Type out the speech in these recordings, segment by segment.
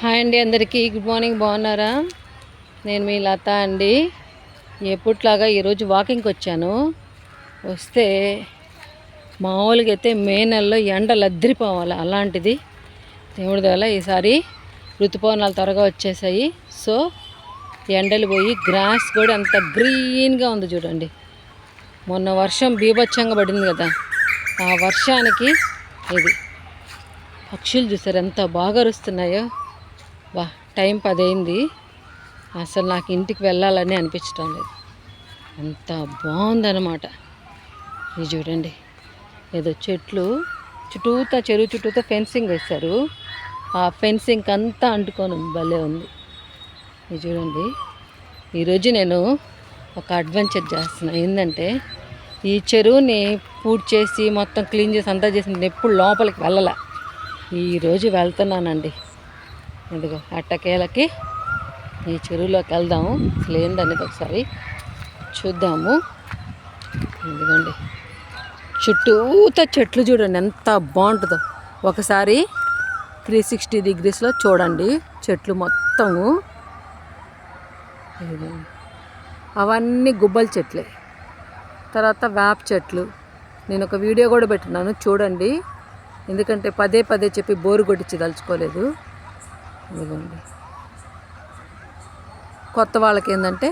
Hi అండి అందరికీ. Good morning. బాగున్నారా? నేను మీ లత అండి. ఎప్పట్లాగా ఈరోజు వాకింగ్కి వచ్చాను. వస్తే మామూలుగా అయితే మే నెలలో ఎండలు అద్దరిపోవాలి అలాంటిది దేవుడి వల్ల ఈసారి ఋతుపవనాలు త్వరగా వచ్చేసాయి. సో ఎండలు పోయి గ్రాస్ కూడా అంత గ్రీన్గా ఉంది చూడండి. మొన్న వర్షం బీభత్సంగా పడింది కదా. ఆ వర్షానికి ఇది పక్షులు చూసారు ఎంత బాగా అరుస్తున్నాయో. వా టైం పదైంది. అసలు నాకు ఇంటికి వెళ్ళాలని అనిపించడం లేదు. అంత బాగుందన్నమాట. ఇది చూడండి. ఏదో చెట్లు చుట్టూతా చెరువు చుట్టూతా ఫెన్సింగ్ వేశారు. ఆ ఫెన్సింగ్ అంతా అంటుకొని భలే ఉంది. ఇది చూడండి. ఈరోజు నేను ఒక అడ్వెంచర్ చేస్తున్నా. ఏంటంటే ఈ చెరువుని పూర్తి చేసి మొత్తం క్లీన్ చేసి అంతా చేసి నేను ఎప్పుడు లోపలికి వెళ్ళాల. ఈరోజు వెళ్తున్నానండి. ఇదిగో అట్టకేలకి ఈ చెరువులోకి వెళ్దాము. అసలు ఏందనేది ఒకసారి చూద్దాము. ఎందుకండి చుట్టూత చెట్లు చూడండి ఎంత బాగుంటుందో. ఒకసారి త్రీ సిక్స్టీ డిగ్రీస్లో చూడండి చెట్లు మొత్తము. అవన్నీ గుబ్బల చెట్లే. తర్వాత వేప చెట్లు. నేను ఒక వీడియో కూడా పెట్టినాను చూడండి. ఎందుకంటే పదే పదే చెప్పి బోరు కొట్టించి దలుచుకోలేదు ఇదిగోండి. కొత్త వాళ్ళకి ఏంటంటే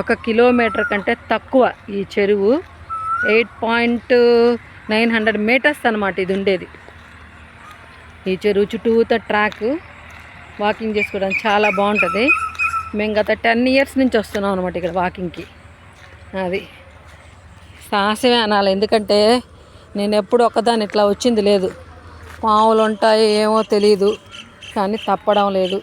ఒక కిలోమీటర్ కంటే తక్కువ ఈ చెరువు eight point nine hundred metres అనమాట ఇది ఉండేది. ఈ చెరువు చుట్టూత ట్రాక్ వాకింగ్ చేసుకోవడానికి చాలా బాగుంటుంది. మేము గత టెన్ ఇయర్స్ నుంచి వస్తున్నాం అనమాట ఇక్కడ వాకింగ్కి. అది సాహసమే అనాలి. ఎందుకంటే నేను ఎప్పుడు ఒక్కదాన్ని ఇట్లా వచ్చింది లేదు. పావులు ఉంటాయి ఏమో తెలియదు కానీ తప్పడం లేదు.